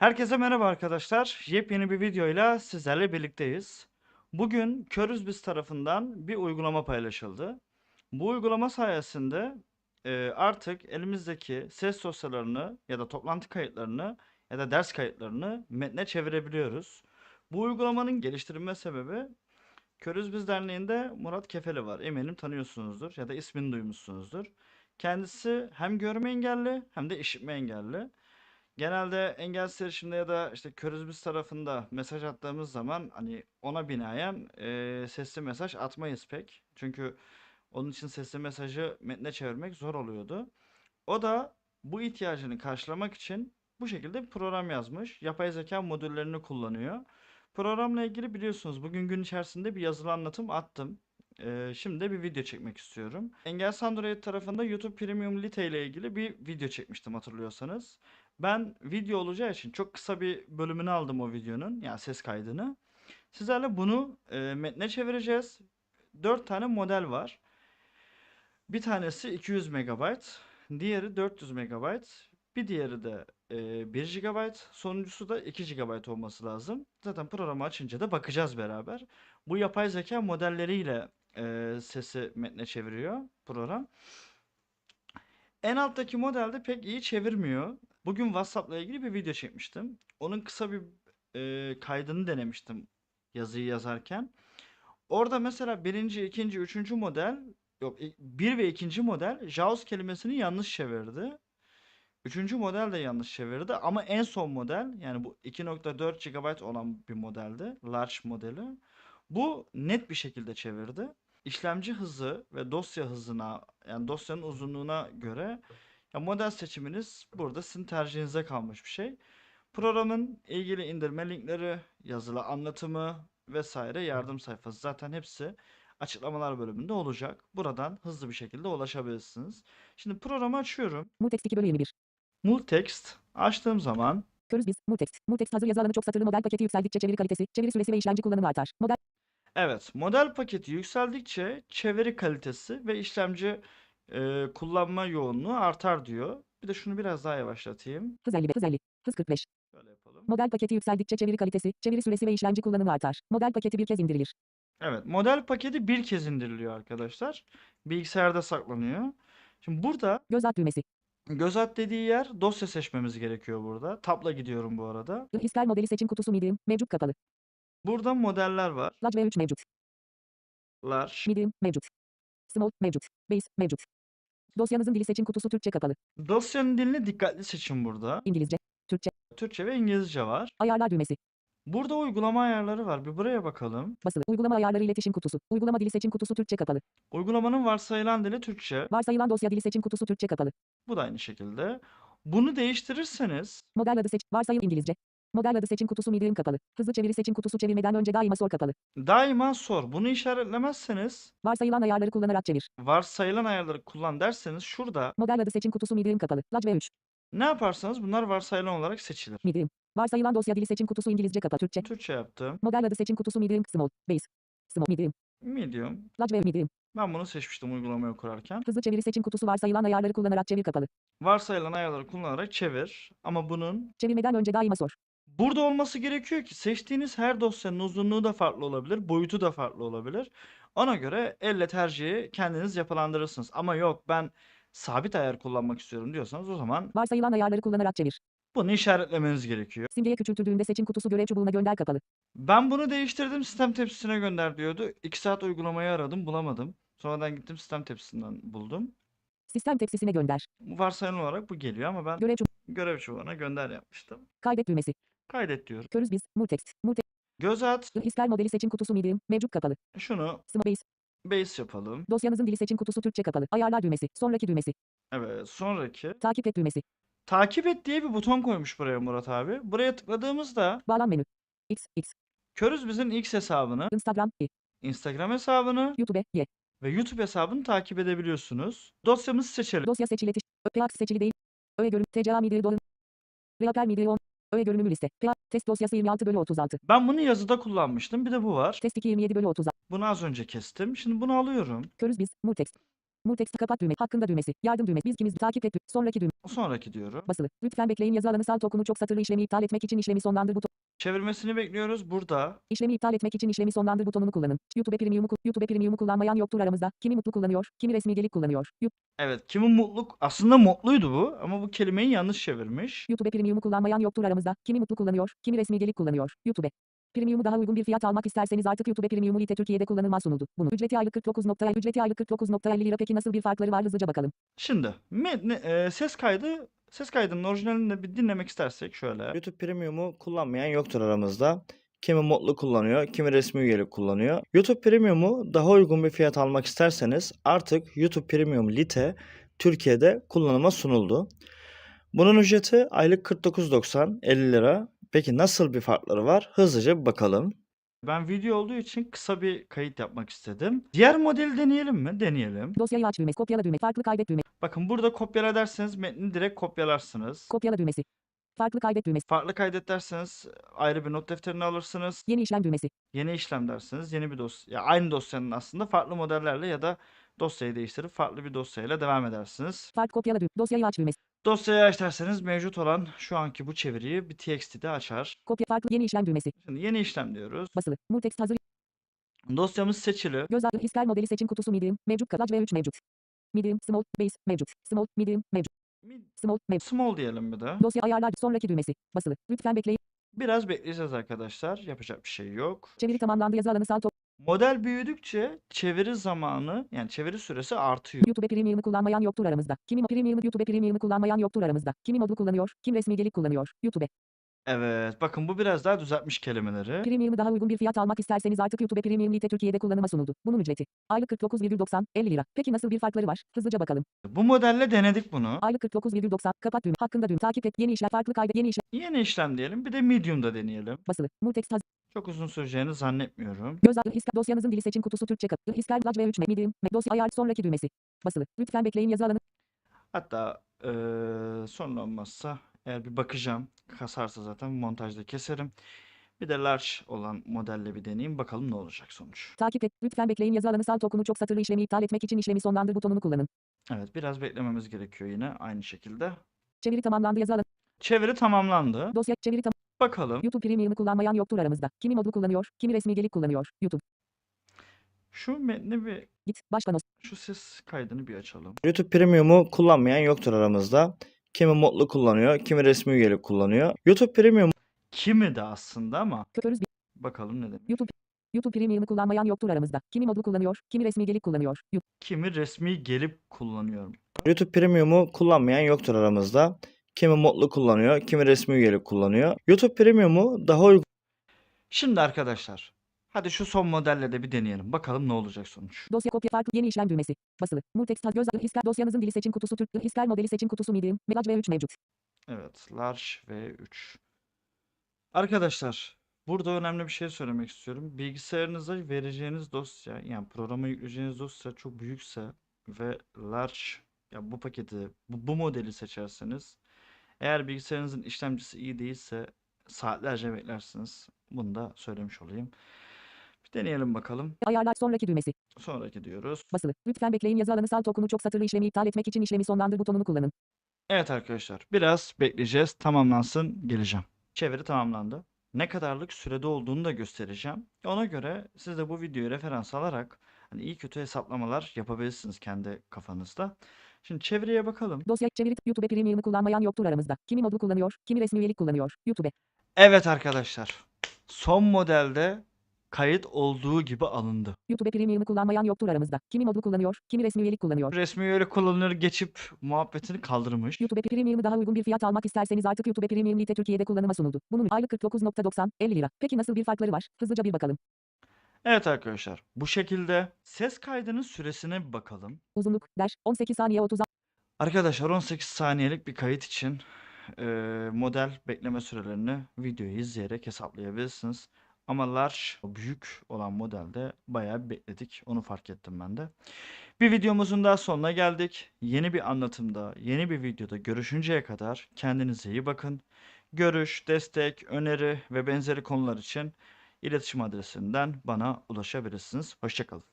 Herkese merhaba arkadaşlar. Yepyeni bir videoyla sizlerle birlikteyiz. Bugün Körüzbiz tarafından bir uygulama paylaşıldı. Bu uygulama sayesinde e, artık elimizdeki ses dosyalarını ya da toplantı kayıtlarını ya da ders kayıtlarını metne çevirebiliyoruz. Bu uygulamanın geliştirilme sebebi Körüzbiz Derneği'nde Murat Kefeli var. Eminim tanıyorsunuzdur ya da ismini duymuşsunuzdur. Kendisi hem görme engelli hem de işitme engelli. Genelde engelsiz erişimde ya da işte Körüzbiz tarafında mesaj attığımız zaman hani ona binaen eee, sesli mesaj atmayız pek. Çünkü onun için sesli mesajı metne çevirmek zor oluyordu. O da bu ihtiyacını karşılamak için bu şekilde bir program yazmış. Yapay zeka modüllerini kullanıyor. Programla ilgili biliyorsunuz bugün gün içerisinde bir yazılı anlatım attım. Eee, şimdi de bir video çekmek istiyorum. Engelsiz Android tarafında YouTube Premium Lite ile ilgili bir video çekmiştim hatırlıyorsanız. Ben video olacağı için çok kısa bir bölümünü aldım o videonun. Yani ses kaydını. Sizlerle bunu e, metne çevireceğiz. 4 tane model var. Bir tanesi 200 MB, diğeri 400 MB, bir diğeri de e, 1 GB, sonuncusu da 2 GB olması lazım. Zaten programı açınca da bakacağız beraber. Bu yapay zeka modelleriyle e, sesi metne çeviriyor program. En alttaki modelde pek iyi çevirmiyor. Bugün WhatsApp'la ilgili bir video çekmiştim. Onun kısa bir e, kaydını denemiştim yazıyı yazarken. Orada mesela birinci, ikinci, üçüncü model yok bir ve ikinci model JAWS kelimesini yanlış çevirdi. Üçüncü model de yanlış çevirdi ama en son model yani bu 2.4 GB olan bir modeldi. Large modeli. Bu net bir şekilde çevirdi. İşlemci hızı ve dosya hızına yani dosyanın uzunluğuna göre ya model seçiminiz burada sizin tercihinize kalmış bir şey. Programın ilgili indirme linkleri, yazılı anlatımı vesaire yardım sayfası zaten hepsi açıklamalar bölümünde olacak. Buradan hızlı bir şekilde ulaşabilirsiniz. Şimdi programı açıyorum. Multext 2 bölü 21. Multext açtığım zaman Körüz biz. Multext. Multext hazır yazı alanı çok satırlı model paketi yükseldikçe çeviri kalitesi, çeviri süresi ve işlemci kullanımı artar. Model evet model paketi yükseldikçe çeviri kalitesi ve işlemci e, kullanma yoğunluğu artar diyor. Bir de şunu biraz daha yavaşlatayım. hız 55, hız 50, hız 45. Böyle yapalım. Model paketi yükseldikçe çeviri kalitesi, çeviri süresi ve işlemci kullanımı artar. Model paketi bir kez indirilir. Evet, model paketi bir kez indiriliyor arkadaşlar. Bilgisayarda saklanıyor. Şimdi burada Göz at düğmesi. göz at dediği yer dosya seçmemiz gerekiyor burada. Tab'la gidiyorum bu arada. İster modeli seçim kutusu medium, mevcut kapalı. Burada modeller var. Large V3 mevcut. Large. Medium, mevcut. Small, mevcut. Base, mevcut. Dosyanızın dili seçim kutusu Türkçe kapalı. Dosyanın dilini dikkatli seçin burada. İngilizce, Türkçe. Türkçe ve İngilizce var. Ayarlar düğmesi. Burada uygulama ayarları var. Bir buraya bakalım. Basılı. Uygulama ayarları iletişim kutusu. Uygulama dili seçim kutusu Türkçe kapalı. Uygulamanın varsayılan dili Türkçe. Varsayılan dosya dili seçim kutusu Türkçe kapalı. Bu da aynı şekilde. Bunu değiştirirseniz Model adı seç. Varsayıl İngilizce. Model adı seçim kutusu medium kapalı. Hızlı çeviri seçim kutusu çevirmeden önce daima sor kapalı. daima sor. Bunu işaretlemezseniz Varsayılan ayarları kullanarak çevir. varsayılan ayarları kullan derseniz şurada Model adı seçim kutusu medium kapalı. Large V3. ne yaparsanız bunlar varsayılan olarak seçilir. Medium. Varsayılan dosya dili seçim kutusu İngilizce kapalı. Türkçe. Türkçe yaptım. Model adı seçim kutusu medium. Small. Base. Small. Medium. Medium. Ve medium. Ben bunu seçmiştim uygulamayı kurarken. Hızlı çeviri seçim kutusu varsayılan ayarları kullanarak çevir kapalı. Varsayılan ayarları kullanarak çevir. Ama bunun Çevirmeden önce daima sor. Burada olması gerekiyor ki seçtiğiniz her dosyanın uzunluğu da farklı olabilir, boyutu da farklı olabilir. Ona göre elle tercihi kendiniz yapılandırırsınız. Ama yok ben sabit ayar kullanmak istiyorum diyorsanız o zaman Varsayılan ayarları kullanarak çevir. bunu işaretlemeniz gerekiyor. Simgeye küçültüldüğünde seçim kutusu görev çubuğuna gönder kapalı. Ben bunu değiştirdim sistem tepsisine gönder diyordu. 2 saat uygulamayı aradım bulamadım. Sonradan gittim sistem tepsisinden buldum. Sistem tepsisine gönder. Varsayılan olarak bu geliyor ama ben Görev çubuğu. görev çubuğuna gönder yapmıştım. Kaydet düğmesi. Kaydet diyorum. Körüz biz. Multext. Multext. Göz at. İster modeli seçim kutusu medium. Mevcut kapalı. Şunu Small base. base yapalım. Dosyanızın dili seçim kutusu Türkçe kapalı. Ayarlar düğmesi. Sonraki düğmesi. Evet sonraki. Takip et düğmesi. Takip et diye bir buton koymuş buraya Murat abi. Buraya tıkladığımızda Bağlan menü. X, X. Körüz bizim X hesabını, Instagram, Y. Instagram hesabını YouTube, Y. ve YouTube hesabını takip edebiliyorsunuz. Dosyamızı seçelim. Dosya seçili. PAX seçili değil. Öğe görün. TCA Media Dolun. Reaper Media 10. Öğe görünümü liste. PA test dosyası 26 bölü 36. Ben bunu yazıda kullanmıştım. Bir de bu var. Test 2 27 bölü 36. Bunu az önce kestim. Şimdi bunu alıyorum. Körüz biz. Multext. Multext kapat düğme. Hakkında düğmesi. Yardım düğmesi. Biz kimiz? Takip et. Sonraki düğme. Sonraki diyorum. Basılı. Lütfen bekleyin yazı alanı salt okunu çok satırlı işlemi iptal etmek için işlemi sonlandır buton. Çevirmesini bekliyoruz. Burada İşlemi iptal etmek için işlemi sonlandır butonunu kullanın. YouTube Premium'u YouTube Premium'u kullanmayan yoktur aramızda. Kimi mutlu kullanıyor, kimi resmi gelik kullanıyor. Evet kimin mutluluk aslında mutluydu bu ama bu kelimeyi yanlış çevirmiş. YouTube Premium'u kullanmayan yoktur aramızda. Kimi mutlu kullanıyor, kimi resmi gelik kullanıyor. YouTube Premium'u daha uygun bir fiyat almak isterseniz artık YouTube Premium'u Lite Türkiye'de kullanılmaz sunuldu. Bunu ücreti aylık 49 nokta ücreti aylık 49.50 lira peki nasıl bir farkları var hızlıca bakalım. Şimdi metni, e, ses kaydı ses kaydının orijinalini de bir dinlemek istersek şöyle. YouTube Premium'u kullanmayan yoktur aramızda. Kimi modlu kullanıyor, kimi resmi üyelik kullanıyor. YouTube Premium'u daha uygun bir fiyat almak isterseniz artık YouTube Premium Lite Türkiye'de kullanıma sunuldu. Bunun ücreti aylık 49.90 50 lira. Peki nasıl bir farkları var? Hızlıca bir bakalım. Ben video olduğu için kısa bir kayıt yapmak istedim. Diğer modeli deneyelim mi? Deneyelim. Dosyayı aç düğmesi, kopyala düğme, farklı kaydet düğme, Bakın burada kopyala derseniz metni direkt kopyalarsınız. kopyala düğmesi. Farklı kaydet düğmesi, Farklı kaydet derseniz ayrı bir not defterini alırsınız. yeni işlem düğmesi, Yeni işlem derseniz yeni bir dosya. Ya aynı dosyanın aslında farklı modellerle ya da dosyayı değiştirip farklı bir dosyayla devam edersiniz. farklı kopyala düğme, dosyayı aç düğmesi, Dosyayı aç derseniz mevcut olan şu anki bu çeviriyi bir TXT'de açar. kopya farklı yeni işlem düğmesi, Şimdi yeni işlem diyoruz. basılı, multext hazır, Dosyamız seçili. göz hisker modeli seçim kutusu medium, mevcut kalaj ve 3 mevcut. Medium, small, base, mevcut, small, medium, mevcut, small, mevcut. Small diyelim bir de. Dosya ayarlar, sonraki düğmesi, basılı, lütfen bekleyin, Biraz bekleyeceğiz arkadaşlar. Yapacak bir şey yok. çeviri tamamlandı yazı alanı salt Model büyüdükçe çeviri zamanı yani çeviri süresi artıyor. YouTube Premium'u kullanmayan yoktur aramızda. Kimi Premium'u YouTube Premium'u kullanmayan yoktur aramızda. Kimi modlu kullanıyor, kim resmi gelik kullanıyor. YouTube Evet bakın bu biraz daha düzeltmiş kelimeleri. Premium'u daha uygun bir fiyat almak isterseniz artık YouTube Premium Lite Türkiye'de kullanıma sunuldu. Bunun ücreti aylık 49,90 50 lira. Peki nasıl bir farkları var? Hızlıca bakalım. Bu modelle denedik bunu. Aylık 49,90 kapat düğme hakkında düğme takip et yeni işler farklı kaydet yeni işler Yeni işlem diyelim. Bir de medium'da deneyelim. basılı. Multext hazır. Çok uzun süreceğini zannetmiyorum. Göz ağı hisker dosyanızın dili seçim kutusu Türkçe kapı. Hisker Dodge V3 medium me- dosya ayar sonraki düğmesi. Basılı. Lütfen bekleyin yazı alanı. Hatta eee sorun olmazsa eğer bir bakacağım. Kasarsa zaten montajda keserim. Bir de large olan modelle bir deneyeyim. Bakalım ne olacak sonuç. Takip et. Lütfen bekleyin yazı alanı salt okunu çok satırlı işlemi iptal etmek için işlemi sonlandır butonunu kullanın. Evet biraz beklememiz gerekiyor yine aynı şekilde. Çeviri tamamlandı yazı alanı. Çeviri tamamlandı. Dosya çeviri tam. Bakalım. YouTube Premium'u kullanmayan yoktur aramızda. Kimi modlu kullanıyor, kimi resmi gelik kullanıyor. YouTube. Şu metni bir Git. Baş panos. şu ses kaydını bir açalım. YouTube Premium'u kullanmayan yoktur aramızda. Kimi modlu kullanıyor, kimi resmi üyelik kullanıyor. YouTube Premium Kimi de aslında ama bakalım ne demek. YouTube. YouTube Premium'u kullanmayan yoktur aramızda. Kimi modlu kullanıyor, kimi resmi gelik kullanıyor. Kimi resmi gelip kullanıyorum. YouTube Premium'u kullanmayan yoktur aramızda. Kimi modlu kullanıyor, kimi resmi üyelik kullanıyor. YouTube Premium'u daha uygun Şimdi arkadaşlar hadi şu son modelle de bir deneyelim. Bakalım ne olacak sonuç. Dosya kopya farklı yeni işlem düğmesi. Basılı. Multext göz hisker dosyanızın dili seçim kutusu Türk. Hisker modeli seçim kutusu medium. Megaj V3 mevcut. Evet, large ve 3. Arkadaşlar, burada önemli bir şey söylemek istiyorum. Bilgisayarınıza vereceğiniz dosya, yani programa yükleyeceğiniz dosya çok büyükse ve large, ya bu paketi, bu, bu modeli seçerseniz, eğer bilgisayarınızın işlemcisi iyi değilse saatlerce beklersiniz. Bunu da söylemiş olayım. Bir deneyelim bakalım. Ayarlar sonraki düğmesi. Sonraki diyoruz. Basılı. Lütfen bekleyin yazı alanı salt okunu çok satırlı işlemi iptal etmek için işlemi sonlandır butonunu kullanın. Evet arkadaşlar, biraz bekleyeceğiz. Tamamlansın, geleceğim. Çeviri tamamlandı. Ne kadarlık sürede olduğunu da göstereceğim. Ona göre siz de bu videoyu referans alarak hani iyi kötü hesaplamalar yapabilirsiniz kendi kafanızda. Şimdi çeviriye bakalım. Dosya çeviri YouTube Premium'u kullanmayan yoktur aramızda. Kimi modlu kullanıyor, kimi resmi üyelik kullanıyor. YouTube. Evet arkadaşlar, son modelde kayıt olduğu gibi alındı. YouTube Premium'u kullanmayan yoktur aramızda. Kimi modlu kullanıyor, kimi resmi üyelik kullanıyor. Resmi üyelik kullanılır geçip muhabbetini kaldırmış. YouTube Premium'u daha uygun bir fiyat almak isterseniz artık YouTube Premium Lite Türkiye'de kullanıma sunuldu. Bunun aylık 49.90 50 lira. Peki nasıl bir farkları var? Hızlıca bir bakalım. Evet arkadaşlar, bu şekilde ses kaydının süresine bir bakalım. Uzunluk, der, 18 saniye 30 Arkadaşlar 18 saniyelik bir kayıt için eee, model bekleme sürelerini videoyu izleyerek hesaplayabilirsiniz. Ama large, büyük olan modelde bayağı bekledik. Onu fark ettim ben de. Bir videomuzun daha sonuna geldik. Yeni bir anlatımda, yeni bir videoda görüşünceye kadar kendinize iyi bakın. Görüş, destek, öneri ve benzeri konular için iletişim adresinden bana ulaşabilirsiniz. Hoşçakalın.